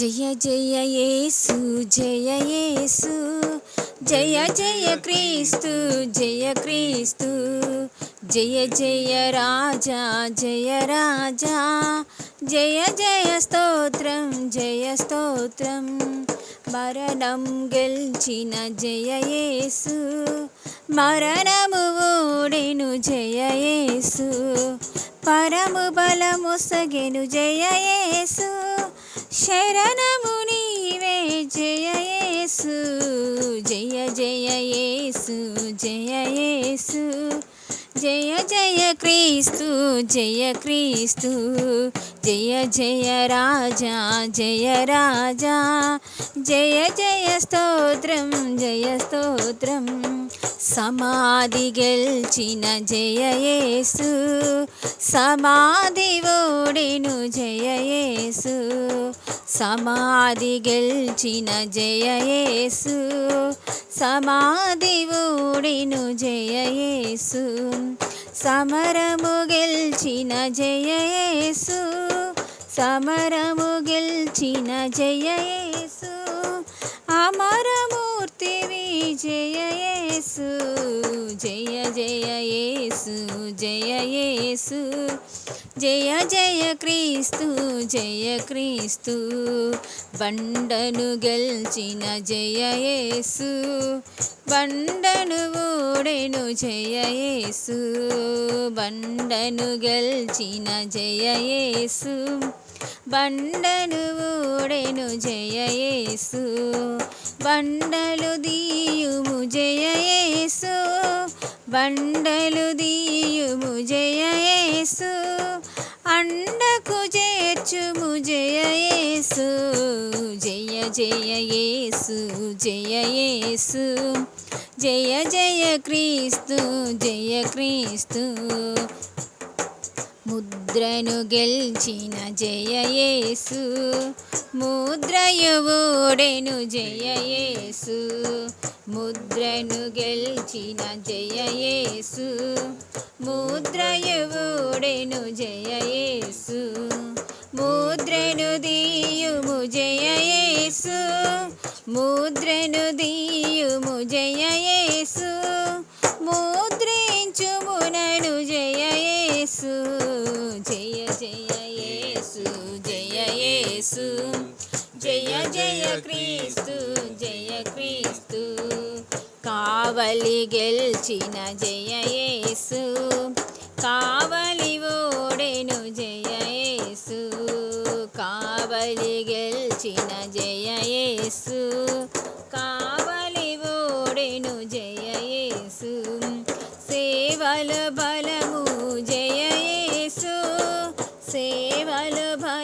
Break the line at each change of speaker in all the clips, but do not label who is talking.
జయ జయ యేసు జయ యేసు జయ జయ క్రీస్తు జయ క్రీస్తు జయ జయ రాజా జయ రాజా జయ జయ స్తోత్రం జయ స్తోత్రం. మరణం గెలిచిన జయ యేసు మరణము ఓడెను జయ యేసు పరము బలము సగెను జయ యేసు శరణము నీవే జయ యేసు జయ జయ యేసు జయ యేసు జయ జయ క్రీస్తు జయ క్రీస్తు జయ జయ రాజా జయ రాజా జయ జయ స్తోత్రం జయ స్తోత్రం. సమాధి గెల్చిన జయయేసు సమాధి ఓడిను జయయేసు సమాధి గెల్చిన జయయేసు సమాధి ఓడిను జయయేసు సమరము గెల్చిన జయయేసు సమరము గెల్చిన జయయేసు అమరమూర్తివి జయ యేసు జయ జయ యేసు జయ యేసు జయ జయ క్రీస్తు జయ క్రీస్తు బండను గెలిచిన జయ యేసు బండను ఓడెను జయ యేసు బండను గెలిచిన జయ యేసు బండలు ఊడెను జయయేసు బండలు దీయుము జయయేసు బండలు దీయుము జయయేసు అండకు చేర్చుము జయయేసు జయ జయయేసు జయయేసు జయ జయ క్రీస్తు జయ క్రీస్తు. ముద్రను గెలిచిన జయయేసు ముద్రయు ఓడెను జయ ముద్రను గెలిచిన జయయేసు ముద్రయు ఓడెను జయ ముద్రను దీయుము జయయేసు ముద్రను దీయుము జయయేసు జయ యేసు జయ జయ క్రీస్తు జయ క్రీస్తు. కావలి గెల్చిన జయ యేసు కావలి ఓడెను జయ యేసు. కావలి గెల్చిన జయ యేసు కావలి ఓడెను జయ యేసు. సేవల బలము జయ యేసు సేవల బలము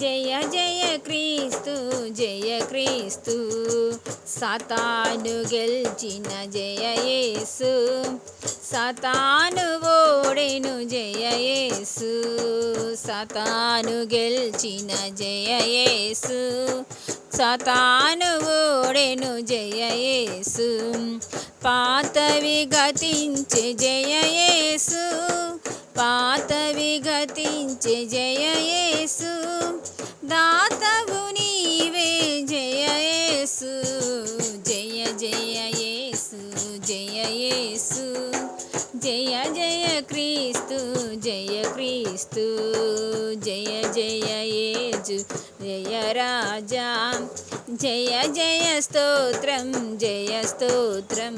జయ జయ క్రీస్తు జయ క్రీస్తు. సతాను గెలిచిన జయ యేసు. సతాను ఓడెను జయ యేసు. సతాను గెలిచిన జయ యేసు. సతాను ఓడెను జయ యేసు. పాతవి గతించే జయ యేసు. పాతవి గతించే జయ యేసు. దాతవు నీవే జయ జయ జయ యేసు జయ జయ క్రీస్తు జయ క్రీస్తు జయ జయ యేజు జయ రాజా జయ జయ స్తోత్రం జయ స్తోత్రం.